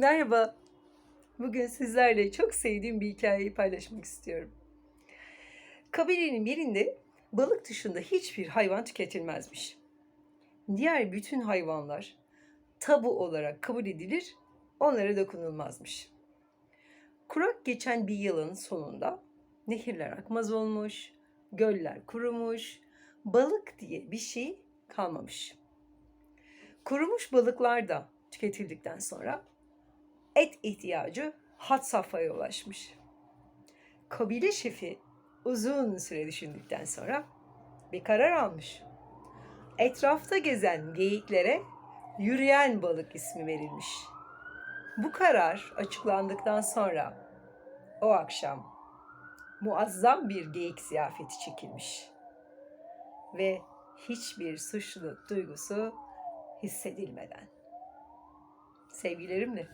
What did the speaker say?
Merhaba. Bugün sizlerle çok sevdiğim bir hikayeyi paylaşmak istiyorum. Kabilenin birinde balık dışında hiçbir hayvan tüketilmezmiş. Diğer bütün hayvanlar tabu olarak kabul edilir, onlara dokunulmazmış. Kurak geçen bir yılın sonunda nehirler akmaz olmuş, göller kurumuş, balık diye bir şey kalmamış. Kurumuş balıklar da tüketildikten sonra et ihtiyacı had safhaya ulaşmış. Kabile şefi uzun süre düşündükten sonra bir karar almış. Etrafta gezen geyiklere yürüyen balık ismi verilmiş. Bu karar açıklandıktan sonra o akşam muazzam bir geyik ziyafeti çekilmiş. Ve hiçbir suçluluk duygusu hissedilmeden. Sevgilerimle.